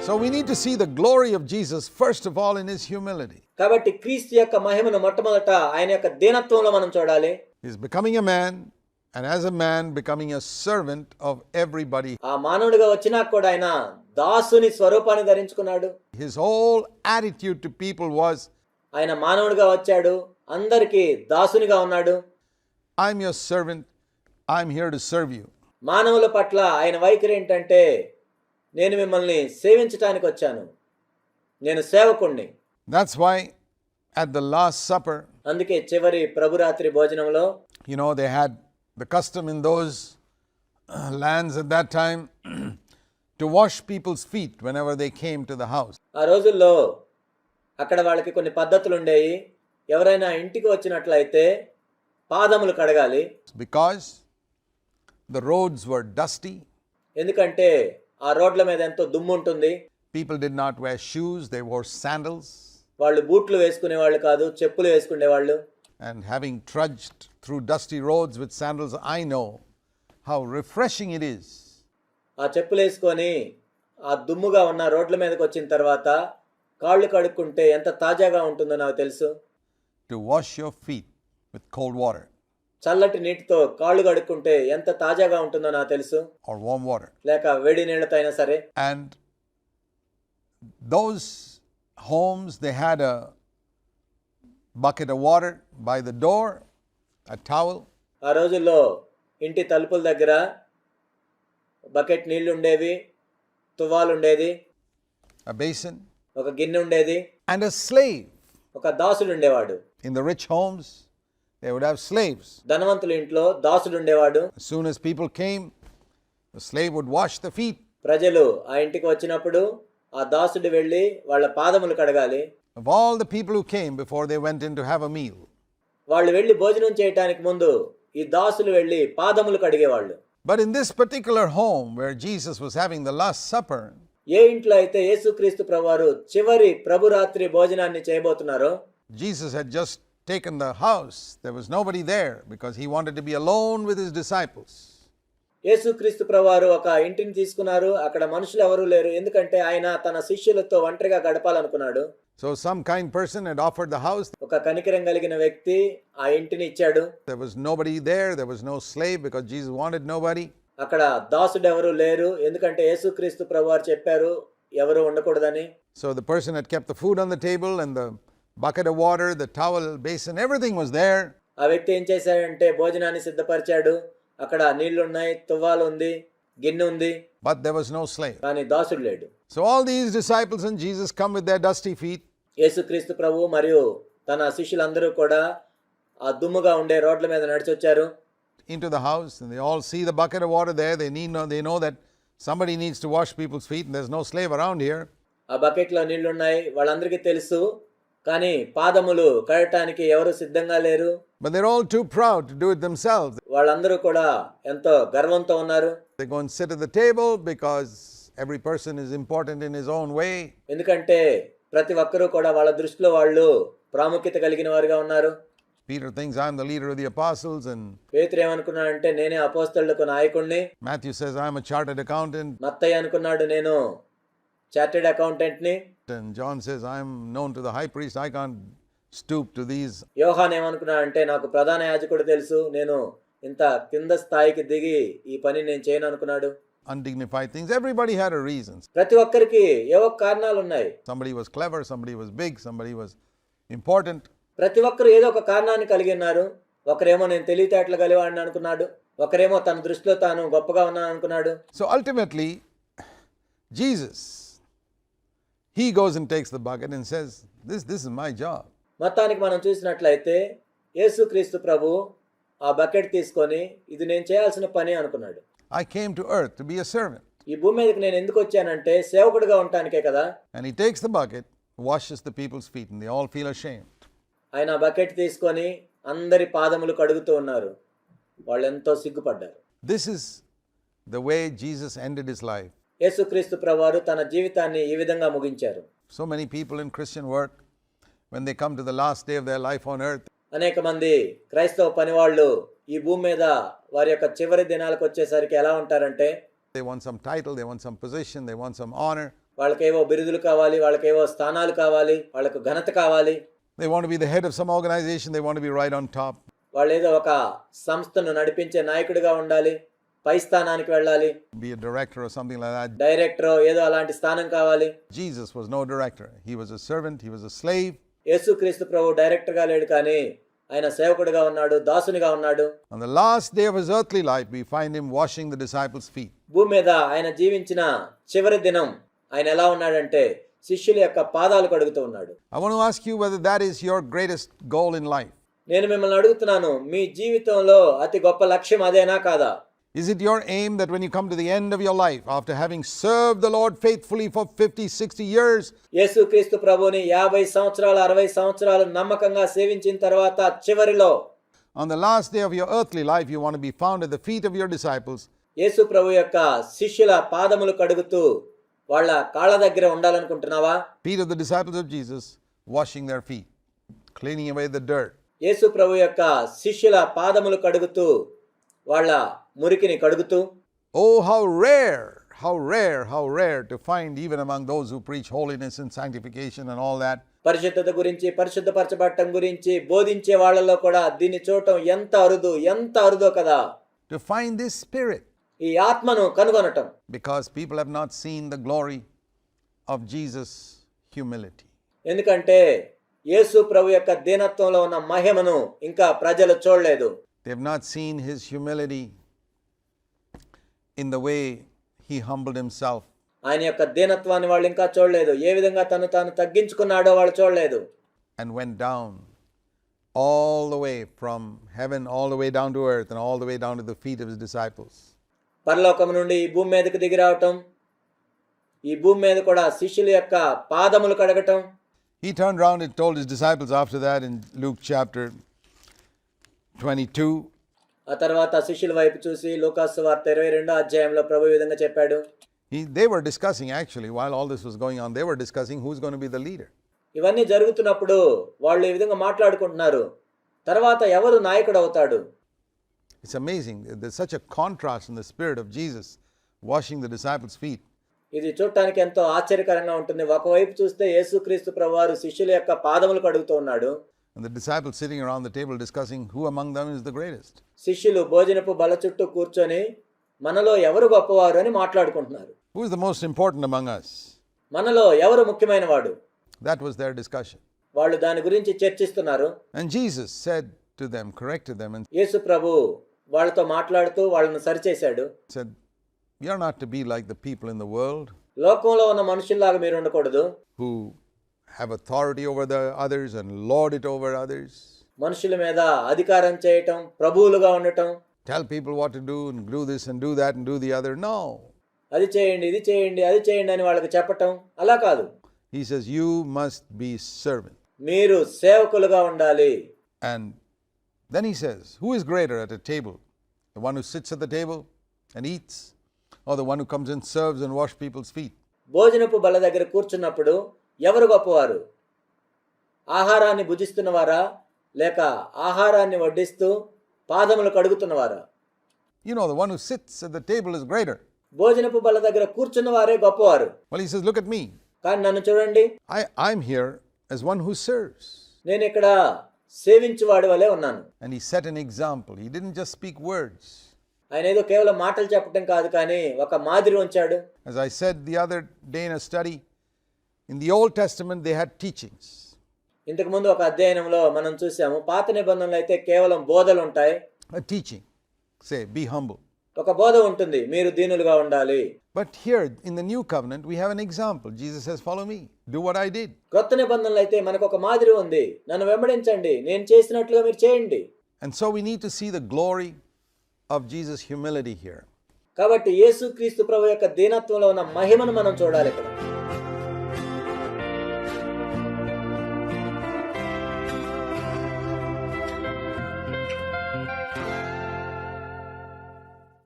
So we need to see the glory of Jesus first of all in his humility. కాబట్టి క్రీస్తు యొక్క మహిమను మొట్టమొదట ఆయన యొక్క దీనత్వంలో మనం చూడాలి He's becoming a man, and as a man, becoming a servant of everybody. ఆ మానవుడిగా వచ్చినా కూడా ఆయన దాసుని స్వరూపాన్ని ధరించుకున్నాడు His whole attitude to people was, ఆయన మానవుడిగా వచ్చాడు అందరికీ దాసునిగా ఉన్నాడు I'm your servant, I'm here to serve you. మానవుల పట్ల ఆయన వైఖరి ఏంటంటే నేను మిమ్మల్ని సేవించటానికి వచ్చాను. నేను సేవకుణ్ణి. That's why at the last supper అందుకే చివరి ప్రభు రాత్రి భోజనంలో you know they had the custom in those lands at that time to wash people's feet whenever they came to the house ఆ రోజుల్లో అక్కడ వాళ్ళకి కొన్ని పద్ధతులు ఉండేవి ఎవరైనా ఇంటికి వచ్చినట్లయితే పాదములు కడగాలి. Because the roads were dusty ఎందుకంటే ఆ రోడ్ల మీద ఎంతో దుమ్ము ఉంటుంది. People did not wear shoes they wore sandals వాళ్ళు బూట్లు వేసుకునే వాళ్ళు కాదు చెప్పులు వేసుకునే వాళ్ళు. And having trudged through dusty roads with sandals I know how refreshing it is ఆ చెప్పులు వేసుకొని ఆ దుమ్ముగా ఉన్న రోడ్ల మీదకి వచ్చిన తర్వాత కాళ్ళు కడుక్కుంటే ఎంత తాజాగా ఉంటుందో నాకు తెలుసు. To wash your feet with cold water చల్లటి నీటితో కాళ్ళు కడుక్కుంటే ఎంత తాజాగా ఉంటుందో నాకు తెలుసు. Or warm water. లేక వేడి నీళ్ళతో అయినా సరే. And those homes, they had a bucket of water by the door, a towel, ఆ రోజుల్లో ఇంటి తలుపుల దగ్గర బకెట్ నీళ్ళు ఉండేవి తువ్వాలు ఉండేది a basin, ఒక గిన్నె ఉండేది and a slave. ఒక దాసుడు ఉండేవాడు. In the rich homes, they would have slaves. ధనవంతుల ఇంట్లో దాసుడు ఉండేవాడు As soon as people came, the slave would wash the feet. ప్రజలు ఆ ఇంటికి వచ్చినప్పుడు ఆ దాసుడు వెళ్ళి వాళ్ళ పాదములు కడగాలి Of all the people who came before they went in to have a meal, వాళ్ళు వెళ్ళి భోజనం చేయటానికి ముందు ఈ దాసులు వెళ్ళి పాదములు కడిగేవాళ్ళు But in this particular home where Jesus was having the Last Supper, ఏ ఇంట్లో అయితే యేసుక్రీస్తు ప్రభువారు చివరి ప్రభురాత్రి భోజనాన్ని చేయబోతున్నారో Jesus had just taken the house. There was nobody there because he wanted to be alone with his disciples. యేసుక్రీస్తు ప్రభువారు ఒక ఇంటిని తీసుకున్నారు అక్కడ మనుషులు ఎవరూ లేరు ఎందుకంటే ఆయన తన శిష్యులతో ఒంటరిగా గడపాలనుకున్నాడు So some kind person had offered the house. ఒక కనికరం కలిగిన వ్యక్తి ఆ ఇంటిని ఇచ్చాడు There was nobody there. There was no slave because Jesus wanted nobody. అక్కడ దాసుడు ఎవరు లేరు ఎందుకంటే యేసుక్రీస్తు ప్రభువారు చెప్పారు ఎవరు ఉండకూడదని So the person had kept the food on the table and the bucket of water, the towel, basin, everything was there. ఆ వ్యక్తి ఏం చేశాడంటే భోజనాన్ని సిద్ధపరిచాడు అక్కడ నీళ్లున్నాయి తువ్వాలు ఉంది గిన్నె ఉంది But there was no slave. కానీ దాసుడు లేడు So all these disciples and Jesus come with their dusty feet. యేసుక్రీస్తు ప్రభు మరియు తన శిష్యులందరూ కూడా ఆ దుమ్ముగా ఉండే రోడ్ల మీద నడిచొచ్చారు into the house and they all see the bucket of water there. They need know, they know that somebody needs to wash people's feet and there's no slave around here. ఆ బకెట్లో నీళ్లున్నాయి వాళ్ళందరికీ తెలుసు కానీ పాదములు కడటానికి ఎవరు సిద్ధంగా లేరు But they're all too proud to do it themselves. వాళ్ళందరూ కూడా ఎంతో గర్వంతో ఉన్నారు They go and sit at the table because every person is important in his own way. ఎందుకంటే ప్రతి ఒక్కరూ కూడా వాళ్ళ దృష్టిలో వాళ్ళు ప్రాముఖ్యత కలిగిన వారుగా ఉన్నారు Peter thinks I'm the leader of the apostles, and పేతురు ఏమనుకున్నాడంటే నేనే అపోస్తలులకు నాయకుణ్ణి Matthew says I'm a chartered accountant, Mattayya అనుకున్నాడు నేను చార్టెడ్ అకౌంటెంట్ని and John says I'm known to the high priest. I can't stoop to these. Yohan ఏమనుకున్నాడంటే నాకు ప్రధాన యాజకుడు తెలుసు నేను ఇంత కింద స్థాయికి దిగి ఈ పని నేను చేయను అనుకున్నాడు Undignified things. Everybody had a reason. ప్రతి ఒక్కరికి ఏవో కారణాలు ఉన్నాయి Somebody was clever, somebody was big, somebody was important. ప్రతి ఒక్కరు ఏదో ఒక కారణాన్ని కలిగి ఉన్నారు ఒకరేమో నేను తెలివితేటలు కలివాడిని అనుకున్నాడు ఒకరేమో తన దృష్టిలో తాను గొప్పగా ఉన్నాను అనుకున్నాడు So ultimately, Jesus, he goes and takes the bucket and says, This, this is my job. మొత్తానికి మనం చూసినట్లయితే యేసుక్రీస్తు ప్రభు ఆ బకెట్ తీసుకొని ఇది నేను చేయాల్సిన పని అనుకున్నాడు I came to earth to be a servant. ఈ భూమి మీదకి నేను ఎందుకు వచ్చానంటే సేవకుడిగా ఉండటానికే కదా And he takes the bucket, washes the people's feet, and they all feel ashamed. ఆయన ఆ బకెట్ తీసుకొని అందరి పాదములు కడుగుతూ ఉన్నారు వాళ్ళు ఎంతో సిగ్గుపడ్డారు This is the way Jesus ended his life. యేసుక్రీస్తు ప్రభువారు తన జీవితాన్ని ఈ విధంగా ముగించారు So many people in Christian work, when they come to the last day of their life on earth, అనేక మంది క్రైస్తవ పనివాళ్ళు ఈ భూమి మీద వారి యొక్క చివరి దినాలకు వచ్చేసరికి ఎలా ఉంటారంటే they want some title, they want some position, they want some honor. వాళ్ళకేవో బిరుదులు కావాలి వాళ్ళకేవో స్థానాలు కావాలి వాళ్ళకు ఘనత కావాలి They want to be the head of some organization, they want to be right on top. వాళ్ళు ఏదో ఒక సంస్థను నడిపించే నాయకుడిగా ఉండాలి పై స్థానానికి వెళ్ళాలి. బి ఎ డైరెక్టర్ ఏదో అలాంటి స్థానం కావాలి. Jesus was no director he was a servant he was a slave Yesukristu ప్రభువు డైరెక్టర్గా లేడు కానీ ఆయన సేవకుడిగా ఉన్నాడు దాసునిగా ఉన్నాడు. On the last day of his earthly life we find him washing the disciples' feet భూమి మీద ఆయన జీవించిన చివరి దినం ఆయన ఎలా ఉన్నాడంటే శిష్యుల యొక్క పాదాలు కడుగుతూ ఉన్నాడు. I want ask you whether that is your greatest goal in life నేను మిమ్మల్ని అడుగుతున్నాను మీ జీవితంలో అతి గొప్ప లక్ష్యం అదేనా కాదా? Is it your aim that when you come to the end of your life, after having served the Lord faithfully for 50, 60 years, యేసుక్రీస్తు ప్రభుని యాభై సంవత్సరాలు అరవై సంవత్సరాలు నమ్మకంగా సేవించిన తర్వాత చివరిలో on the last day of your earthly life, you want to be found at the feet of your disciples, యేసు ప్రభు యొక్క శిష్యుల పాదములు కడుగుతూ వాళ్ళ కాళ్ళ దగ్గర ఉండాలనుకుంటున్నావా feet of the disciples of Jesus, washing their feet, cleaning away the dirt. యేసు ప్రభు యొక్క శిష్యుల పాదములు కడుగుతూ వాళ్ళ మురికిని కడుగుతూ ఓ how rare how rare how rare to find even among those who preach holiness and sanctification and all that పరిశుద్ధత గురించి పరిశుద్ధ పరచబడటం గురించి బోధించే వాళ్ళల్లో కూడా దీన్ని చూడటం ఎంత అరుదు ఎంత అరుదో కదా. టు ఫైండ్ దిస్ స్పిరిట్ ఈ ఆత్మను కనుగొనటం. Because people have not seen the glory of Jesus humility ఎందుకంటే యేసు ప్రభు యొక్క దీనత్వంలో ఉన్న మహిమను ఇంకా ప్రజలు చూడలేదు. They have not seen his humility in the way he humbled himself ఆయన యొక్క దీనత్వాన్ని వాళ్ళు ఇంకా చూడలేదు ఏ విధంగా తను తాను తగ్గించుకున్నాడో వాళ్ళు చూడలేదు and went down all the way from heaven, all the way down to earth, and all the way down to the feet of his disciples. పరలోకం నుండి ఈ భూమి మీదకి దిగి రావటం ఈ భూమి మీద కూడా శిష్యుల యొక్క పాదములు కడగటం He turned around and told his disciples after that in Luke chapter 22 ఆ తర్వాత శిష్యుల వైపు చూసి లోకాసు వార్త ఇరవై రెండో అధ్యాయంలో ప్రభు విధంగా చెప్పాడు. ఈ they were discussing actually while all this was going on they were discussing who's gonna be ఇవన్నీ జరుగుతున్నప్పుడు వాళ్ళు ఏ విధంగా మాట్లాడుకుంటున్నారు. తర్వాత ఎవరు నాయకుడు అవుతాడు? It's amazing this such a contrast in the spirit of Jesus washing the disciples' feet ఇది చూడటానికి ఎంతో ఆశ్చర్యకరంగా ఉంటుంది. ఒకవైపు చూస్తే యేసుక్రీస్తు ప్రభువారు శిష్యుల యొక్క పాదములు కడుగుతూ ఉన్నాడు. And the disciples sitting around the table discussing who among them is the greatest. శిష్యులు భోజనపు బల చుట్టూ కూర్చొని మనలో ఎవరు గొప్పవారు అని మాట్లాడుకుంటున్నారు Who is the most important among us? మనలో ఎవరు ముఖ్యమైన వాడు That was their discussion. వాళ్ళు దాని గురించి చర్చిస్తున్నారు And Jesus said to them, corrected them, and యేసు ప్రభు వాళ్ళతో మాట్లాడుతూ వాళ్ళను సరిచేశాడు said, You're not to be like the people in the world లోకంలో ఉన్న మనుషుల్లాగా మీరు ఉండకూడదు who have authority over the others and lord it over others. మనుషుల మీద అధికారం చేయటం ప్రభువులుగా ఉండటం Tell people what to do and do this and do that and do the other. No. అది చేయండి ఇది చేయండి అది చేయండి అని వాళ్ళకి చెప్పటం అలా కాదు He says, You must be servant. మీరు సేవకులుగా ఉండాలి And then he says, Who is greater at a table? The one who sits at the table and eats, or the one who comes and serves and wash people's feet? భోజనపు బల్ల దగ్గర కూర్చున్నప్పుడు ఎవరు గొప్పవారు? ఆహారాన్ని భుజిస్తున్నవారా? లేక ఆహారాన్ని వడ్డిస్తూ పాదములు కడుగుతున్నవారా? You know the one who sits at the table is greater భోజనపు బల్ల దగ్గర కూర్చున్నవారే గొప్పవారు. Well he says look at me కానీ నన్ను చూడండి. I I am here as one who serves నేను ఇక్కడ సేవించువాడి వలె ఉన్నాను. And he set an example he didn't just speak words ఆయన ఏదో కేవలం మాటలు చెప్పటం కాదు కానీ ఒక మాదిరి ఉంచాడు. As I said the other day study in the Old Testament they had teachings ఇంతకు ముందు ఒక అధ్యయనంలో మనం చూసాము పాత నిబంధనలు అయితే కేవలం బోధలు ఉంటాయి. టీచింగ్ సే బి హంబు ఒక బోధ ఉంటుంది మీరు దీనులుగా ఉండాలి. But here in the new covenant we have an example Jesus has follow me do what I did కొత్త నిబంధనలు అయితే మనకు ఒక మాదిరి ఉంది. నన్ను వెంబడించండి. నేను చేసినట్లుగా మీరు చేయండి. And so we need to see the glory of Jesus humility here కాబట్టి యేసుక్రీస్తు ప్రభు యొక్క దీనత్వంలో ఉన్న మహిమను మనం చూడాలి ఇక్కడ.